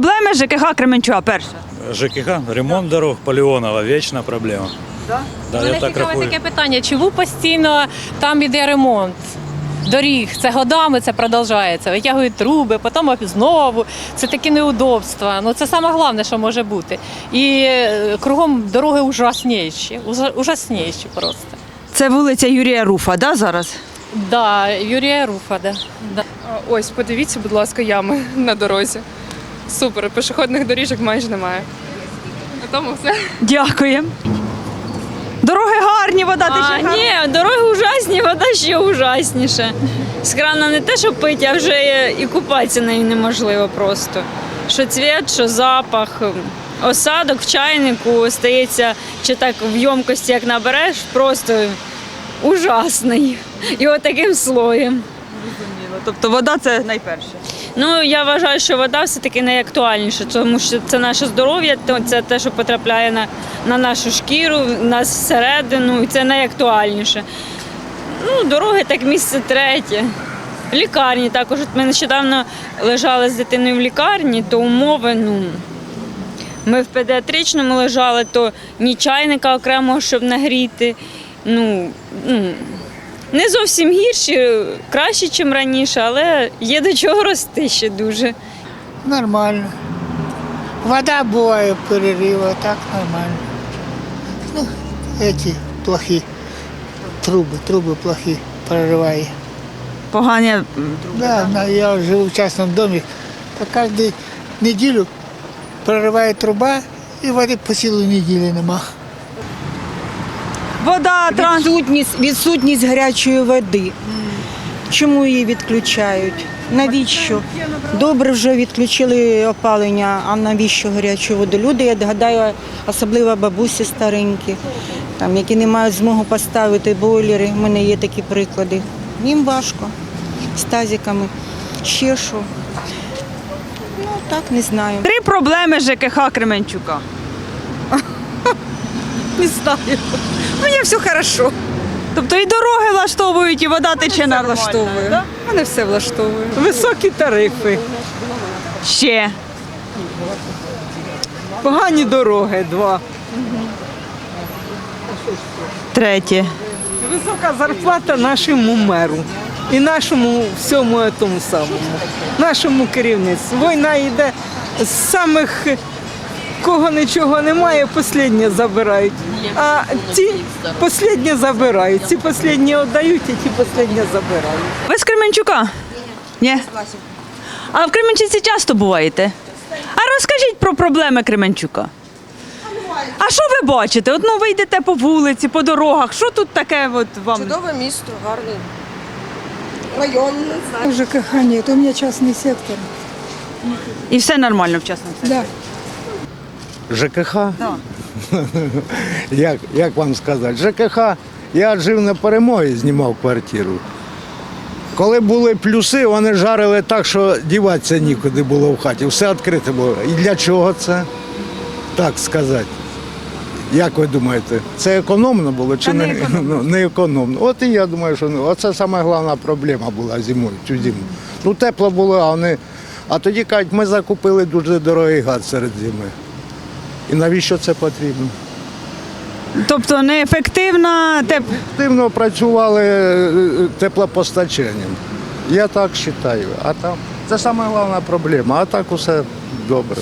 Проблеми ЖКХ Кременчуга перше. ЖКХ, ремонт дорог, Полеонова, вечна проблема. Да? Да, Мене я так цікаве рахую. таке питання, чому постійно там іде ремонт? Доріг, це годами це продовжується. Витягують труби, потім знову. Це такі неудобства. Ну це саме головне, що може бути. І е, кругом дороги ужасніші, ужа- ужасніші просто. Це вулиця Юрія Руфа, да, зараз? Да, Юрія Руфа, да. да. Ось, подивіться, будь ласка, ями на дорозі. Супер, пішохідних доріжок майже немає. На тому все. Дякуємо. Дороги гарні, вода А, тече. гарно. ні, дороги ужасні, вода ще ужасніша. З крана не те, що пити, а вже і купатися нею неможливо просто. Що цвіт, що запах. Осадок в чайнику стається, чи так в ємкості, як набереш, просто ужасний. І отаким слоєм. Тобто вода це найперше. Ну, я вважаю, що вода все-таки найактуальніша, тому що це наше здоров'я, це те, що потрапляє на, на нашу шкіру, нас всередину, і це найактуальніше. Ну, дороги так місце третє. Лікарні також. Ми нещодавно лежали з дитиною в лікарні, то умови, ну. Ми в педіатричному лежали, то ні чайника окремого, щоб нагріти. Ну, ну, не зовсім гірші, краще, ніж раніше, але є до чого рости ще дуже. Нормально. Вода бывает перерыва, так нормально. Ну, эти плохие трубы, трубы плохие, прорывая. Погані. Да, на- я живу в частном доме, то каждую неделю прорывает труба, и воды по силу недели нема. Вода, транспорт. Відсутність, відсутність гарячої води. Чому її відключають? Навіщо? Добре вже відключили опалення, а навіщо гарячу воду? Люди, я гадаю, особливо бабусі старенькі, там, які не мають змоги поставити бойлери. У мене є такі приклади. Їм важко з тазиками. Ще що? Ну так, не знаю. Три проблеми ЖКХ Кременчука. Не знаю. Мені все хорошо. Тобто і дороги влаштовують, і вода тече нормально. влаштовує. да? Мене все влаштовує. Високі тарифи, Ще. погані дороги два. Третє. Висока зарплата нашому меру і нашому всьому тому самому, нашому керівництву. Війна йде з самих, кого нічого немає, останнє забирають. А ті останнє забирають. Ці останнє віддають, а ті останнє забирають. Ви з Кременчука? Ні. А в Кременчуці часто буваєте? А розкажіть про проблеми Кременчука. А що ви бачите? От ну ви йдете по вулиці, по дорогах. Що тут таке от вам? Чудове місто, гарний. Район, не знаю. ЖКХ нет, у меня частный сектор. І все нормально в чесному Да. ЖКХ? як, як вам сказати? ЖКХ, я жив на перемогі, знімав квартиру. Коли були плюси, вони жарили так, що діватися нікуди було в хаті. Все відкрите було. І для чого це? Так сказати. Як ви думаєте, це економно було чи не, ну, не економно? От і я думаю, що ну, оце саме головна проблема була зимою, цю зиму. Ну тепло було, а вони. А тоді кажуть, ми закупили дуже дорогий газ серед зими. І навіщо це потрібно? Тобто неефективна теп... Активно працювали е, теплопостачанням. Я так вважаю. А там це саме головна проблема, а так усе добре.